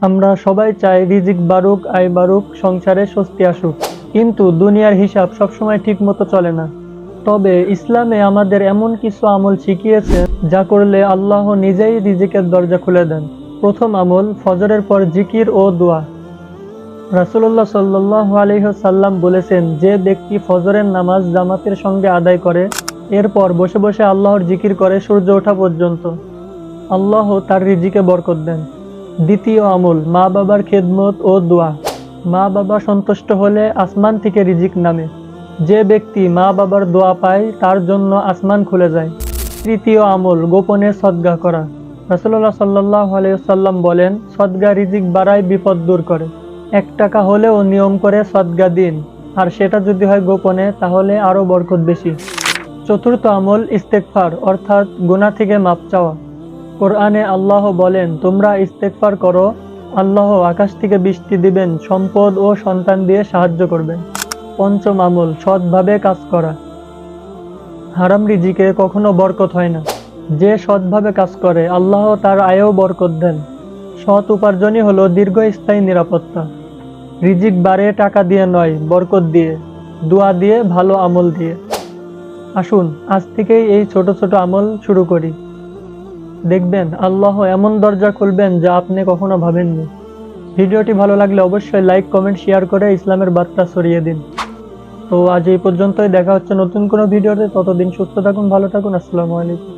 আমরা সবাই চাই রিজিক বারুক আয় বারুক সংসারে স্বস্তি আসুক। কিন্তু দুনিয়ার হিসাব সবসময় ঠিক মতো চলে না। তবে ইসলামে আমাদের এমন কিছু আমল শিখিয়েছে যা করলে আল্লাহ নিজেই রিজিকের দরজা খুলে দেন। প্রথম আমল ফজরের পর জিকির ও দোয়া। রাসুল্লাহ সাল্লাহ আলহ্লাম বলেছেন, যে ব্যক্তি ফজরের নামাজ জামাতের সঙ্গে আদায় করে, এরপর বসে বসে আল্লাহর জিকির করে সূর্য ওঠা পর্যন্ত। আল্লাহ তার রিজিকে বরকত দেন। দ্বিতীয় আমল, মা বাবার খেদমত ও দোয়া। মা বাবা সন্তুষ্ট হলে আসমান থেকে রিজিক নামে। যে ব্যক্তি মা বাবার দোয়া পায়, তার জন্য আসমান খুলে যায়। তৃতীয় আমল, গোপনে সদ্গা করা। রাসুল্লাহ সাল্লাহ আলাইসাল্লাম বলেন, সদ্গা রিজিক বাড়ায় বিপদ দূর করে। এক টাকা হলেও নিয়ম করে সদ্গা দিন। আর সেটা যদি হয় গোপনে, তাহলে আরও বরকত বেশি। চতুর্থ আমল ইস্তেকফার অর্থাৎ গুনাহ থেকে মাপ চাওয়া। কোরআনে আল্লাহ বলেন, তোমরা ইস্তেকফার করো, আল্লাহ আকাশ থেকে বৃষ্টি দিবেন, সম্পদ ও সন্তান দিয়ে সাহায্য করবেন। পঞ্চম আমল, সৎভাবে কাজ করা। হারাম রিজিকে কখনো বরকত হয় না। যে সৎভাবে কাজ করে, আল্লাহ তার আয়েও বরকত দেন। সৎ উপার্জনই হলো দীর্ঘস্থায়ী নিরাপত্তা। রিজিক বাড়ে টাকা দিয়ে নয়, বরকত দিয়ে। দোয়া দিয়ে, ভালো আমল দিয়ে। আসুন, আজ থেকেই এই ছোট ছোট আমল শুরু করি। দেখবেন, আল্লাহ এমন দরজা খুলবেন যা আপনি কখনো ভাবেননি। ভিডিওটি ভালো লাগলে অবশ্যই লাইক, কমেন্ট, শেয়ার করে ইসলামের বার্তা ছড়িয়ে দিন। তো আজ এই পর্যন্তই, দেখা হচ্ছে নতুন কোনো ভিডিওতে। ততদিন সুস্থ থাকুন, ভালো থাকুন, আসসালামু আলাইকুম।